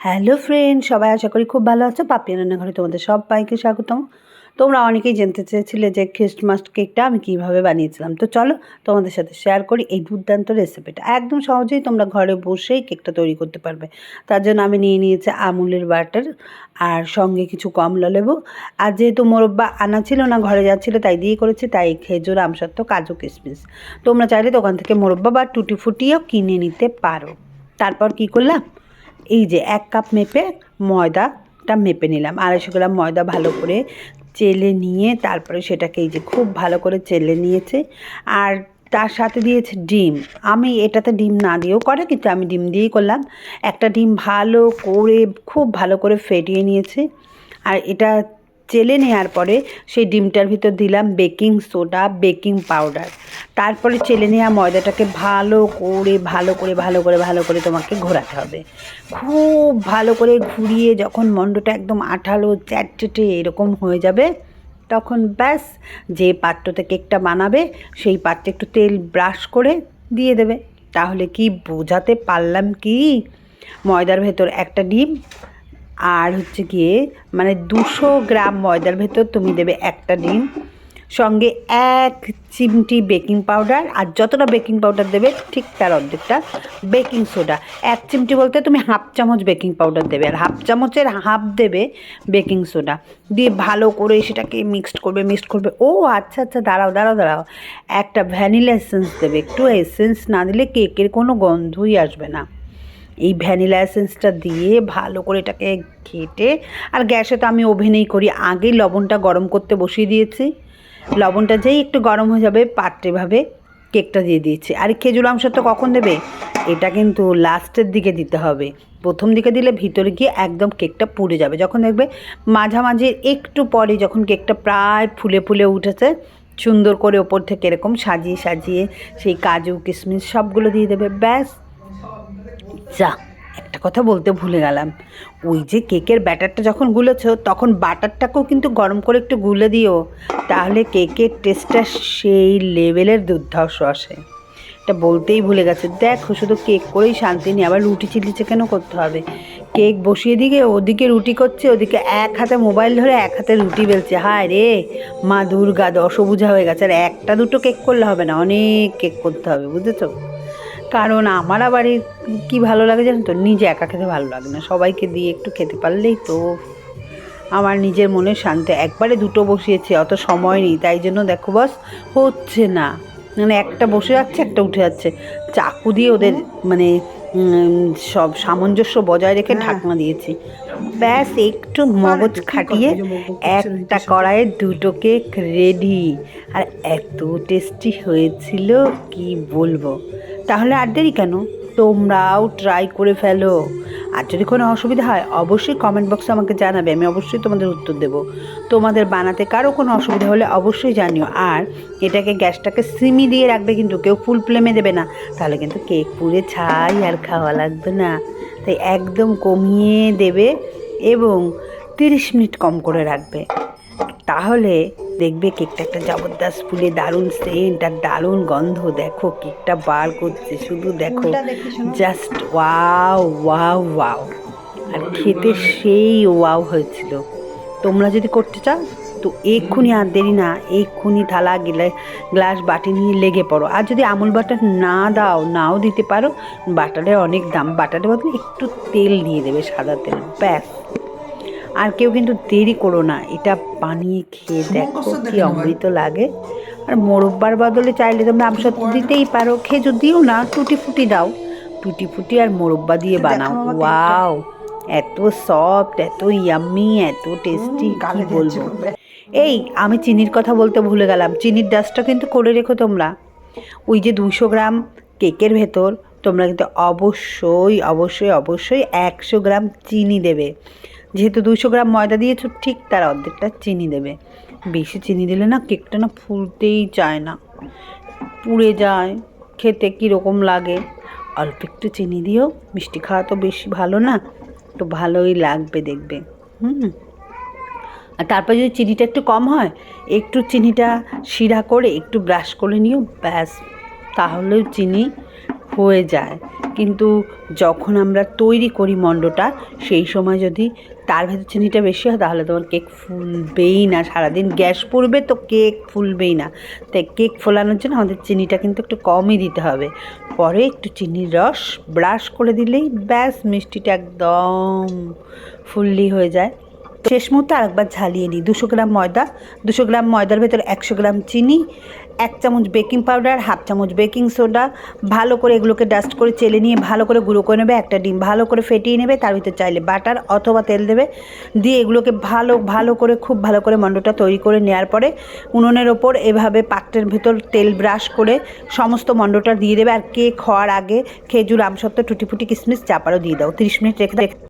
Hello friend, সবাই আশা করি খুব ভালো আছো। পাপিয়া রান্নাঘরে তোমাদের সব সবাইকে স্বাগতম। তোমরা অনেকেই জানতে চেয়েছিলে যে খ্রিস্টমাস কেকটা আমি কীভাবে বানিয়েছিলাম। তো চলো তোমাদের সাথে শেয়ার করি এই দুর্দান্ত রেসিপিটা একদম সহজেই তোমরা ঘরে বসেই কেকটা তৈরি করতে পারবে। তার জন্য আমি নিয়ে নিয়েছি আমুলের বাটার আর সঙ্গে কিছু কমলা লেবু। আর যেহেতু মোরব্বা আনা ছিল না, ঘরে যাচ্ছিল, তাই দিয়ে করেছি, তাই খেজুর, আমসত্ত্ব, কাজু, কিশমিশ। তোমরা চাইলে দোকান থেকে মোরব্বা বা টুটি ফুটিও কিনে নিতে পারো। তারপর কি করলাম? এই যে এক কাপ মেপে ময়দাটা মেপে নিলাম। আড়াইশো গ্রাম ময়দা ভালো করে চেলে নিয়ে তারপরে সেটাকে এই যে খুব ভালো করে চেলে নিয়েছে। আর তার সাথে দিয়েছে ডিম। আমি এটাতে ডিম না দিয়েও করে, কিন্তু আমি ডিম দিয়েই করলাম। একটা ডিম ভালো করে, খুব ভালো করে ফেটিয়ে নিয়েছে। আর এটা চেলে নেওয়ার পরে সেই ডিমটার ভিতর দিলাম বেকিং সোডা, বেকিং পাউডার। তারপরে চেলে নেওয়া ময়দাটাকে ভালো করে ভালো করে ভালো করে ভালো করে তোমাকে ঘোরাতে হবে। খুব ভালো করে ঘুরিয়ে যখন মণ্ডটা একদম আঠালো চ্যাটচেটে এরকম হয়ে যাবে, তখন ব্যাস যে পাত্রতে কেকটা বানাবে, সেই পাত্রে একটু তেল ব্রাশ করে দিয়ে দেবে। তাহলে কি বোঝাতে পারলাম কি? ময়দার ভেতর একটা ডিম আর হচ্ছে গিয়ে মানে দুশো গ্রাম ময়দার ভেতর তুমি দেবে একটা ডিম, সঙ্গে এক চিমটি বেকিং পাউডার, আর যতটা বেকিং পাউডার দেবে ঠিক তার অর্ধেকটা বেকিং সোডা। এক চিমটি বলতে তুমি হাফ চামচ বেকিং পাউডার দেবে, আর হাফ চামচের হাফ দেবে বেকিং সোডা। দিয়ে ভালো করে সেটাকে মিক্সড করবে মিক্সড করবে। ও আচ্ছা আচ্ছা দাঁড়াও দাঁড়াও দাঁড়াও। একটা ভ্যানিলা এসেন্স দেবে, একটু এসেন্স না দিলে কেকের কোনো গন্ধই আসবে না। এই ভ্যানিলা এসেন্সটা দিয়ে ভালো করে এটাকে ঘেটে, আর গ্যাসে তো আমি ওভেনেই করি। আগেই লবণটা গরম করতে বসিয়ে দিয়েছি। লবণটা যেই একটু গরম হয়ে যাবে পাত্রেভাবে কেকটা দিয়ে দিয়েছি। আর খেজুর অংশ তো কখন দেবে? এটা কিন্তু লাস্টের দিকে দিতে হবে। প্রথম দিকে দিলে ভিতরে গিয়ে একদম কেকটা পুড়ে যাবে। যখন দেখবে মাঝামাঝি একটু পরে যখন কেকটা প্রায় ফুলে ফুলে উঠেছে, সুন্দর করে ওপর থেকে এরকম সাজিয়ে সাজিয়ে সেই কাজু, কিশমিশ সবগুলো দিয়ে দেবে। ব্যাস। যা, একটা কথা বলতে ভুলে গেলাম। ওই যে কেকের ব্যাটারটা যখন গুলেছো, তখন বাটারটাকেও কিন্তু গরম করে একটু গুলে দিও। তাহলে কেকের টেস্টটা সেই লেভেলের দুর্ধর্ষ আসে। এটা বলতেই ভুলে গেছে। দেখো, শুধু কেক করেই শান্তি নেই, আবার রুটি চিলি চিকেনও করতে হবে? কেক বসিয়ে দিকে, ওদিকে রুটি করছে, ওদিকে এক হাতে মোবাইল ধরে এক হাতে রুটি বেলছে। হায় রে! মা দুর্গা দশবুঝা হয়ে গেছে, আর একটা দুটো কেক করলে হবে না, অনেক কেক করতে হবে, বুঝেছ? কারণ আমার আবার কী ভালো লাগে জানো তো? নিজে একা খেতে ভালো লাগে না। সবাইকে দিয়ে একটু খেতে পারলেই তো আমার নিজের মনে শান্তি। একবারে দুটো বসিয়েছে অত সময় নেই। তাই জন্য দেখো বস হচ্ছে না। মানে একটা বসে যাচ্ছে একটা উঠে যাচ্ছে। চাকু দিয়ে ওদের মানে সব সামঞ্জস্য বজায় রেখে ঢাকনা দিয়েছি। ব্যাস একটু মগজ খাটিয়ে একটা কড়াইয়ে দুটো কেক রেডি আর এত টেস্টি হয়েছিল কি বলব? তাহলে আর দেরি কেন? তোমরাও ট্রাই করে ফেলো। আর যদি কোনো অসুবিধা হয়, অবশ্যই কমেন্ট বক্সে আমাকে জানাবে, আমি অবশ্যই তোমাদের উত্তর দেব। তোমাদের বানাতে কারও কোনো অসুবিধা হলে অবশ্যই জানিও। আর এটাকে গ্যাসটাকে সিমি দিয়ে রাখবে কিন্তু কেউ ফুল ফ্লেমে দেবে না। তাহলে কিন্তু কেক পুড়ে ছাই আর খাওয়া লাগবে না। তাই একদম কমিয়ে দেবে এবং তিরিশ মিনিট কম করে রাখবে। তাহলে দেখবে কেকটা একটা জবরদস্ত ফুলে দারুণ সেন্ট আর দারুণ গন্ধ। দেখো কেকটা বার করছে শুধু দেখো। জাস্ট ওয়াও ওয়াও ওয়াও আর খেতে সেই ওয়াও হয়েছিল। তোমরা যদি করতে চাও তো এক্ষুনি আর দেরি না এক্ষুনি থালা গেলে গ্লাস বাটি নিয়ে লেগে পড়ো। আর যদি আমুল বাটার না দাও নাও দিতে পারো বাটারের অনেক দাম। বাটারের বদলে একটু তেল দিয়ে দেবে সাদা তেল। ব্যাস। আর কেউ কিন্তু দেরি করো না। এটা বানিয়ে খেয়ে দেখো কি অমৃত লাগে। আর মোরব্বার বদলে চাইলে তোমরা আমসত্ব দিতেই পারো। খেজুর দিও না টুটি ফুটি দাও। টুটি ফুটি আর মোরব্বা দিয়ে বানাও। ওয়াও এত সফট এত ইয়াম্মি এত টেস্টি কি বলব? এই আমি চিনির কথা বলতে ভুলে গেলাম। চিনির ডাস্টটা কিন্তু করে রেখো তোমরা। ওই যে দুশো গ্রাম কেকের ভেতর তোমরা কিন্তু অবশ্যই অবশ্যই অবশ্যই একশো গ্রাম চিনি দেবে। যেহেতু দুশো গ্রাম ময়দা দিয়েছ, ঠিক তার অর্ধেকটা চিনি দেবে। বেশি চিনি দিলে না কেকটা না ফুলতেই চায় না। পুড়ে যায়, খেতে কীরকম লাগে। অল্প একটু চিনি দিও, মিষ্টি খাওয়া তো বেশি ভালো না, তো ভালোই লাগবে দেখবে। হুম। আর তারপর যদি চিনিটা একটু কম হয়, একটু চিনিটা শিরা করে একটু ব্রাশ করে নিও, ব্যাস। তাহলেও চিনি হয়ে যায়। কিন্তু যখন আমরা তৈরি করি মণ্ডটা, সেই সময় যদি তার ভেতর চিনিটা বেশি হয়, তাহলে তোমার কেক ফুলবেই না। সারাদিন গ্যাস পড়বে তো কেক ফুলবেই না। তাই কেক ফোলানোর জন্য আমাদের চিনিটা কিন্তু একটু কমই দিতে হবে। পরে একটু চিনির রস ব্রাশ করে দিলেই ব্যাস, মিষ্টিটা একদম ফুললি হয়ে যায়। শেষ মুহূর্তে আরেকবার ঝালিয়ে নিই। দুশো গ্রাম ময়দা, দুশো গ্রাম ময়দার ভেতরে একশো গ্রাম চিনি এক চামচ বেকিং পাউডার, হাফ চামচ বেকিং সোডা, ভালো করে এগুলোকে ডাস্ট করে চেলে নিয়ে ভালো করে গুঁড়ো করে নেবে, একটা ডিম ভালো করে ফেটিয়ে নেবে, তার ভিতরে চাইলে বাটার অথবা তেল দেবে। দিয়ে এগুলোকে ভালো ভালো করে, খুব ভালো করে মণ্ডটা তৈরি করে নেওয়ার পরে উনুনের ওপর এভাবে পাত্রের ভেতর তেল ব্রাশ করে সমস্ত মণ্ডটা দিয়ে দেবে। আর কেক হওয়ার আগে খেজুর, আমসত্ত্ব টুটি ফুটি কিশমিশ চাপারও দিয়ে দাও। তিরিশ মিনিট রেখে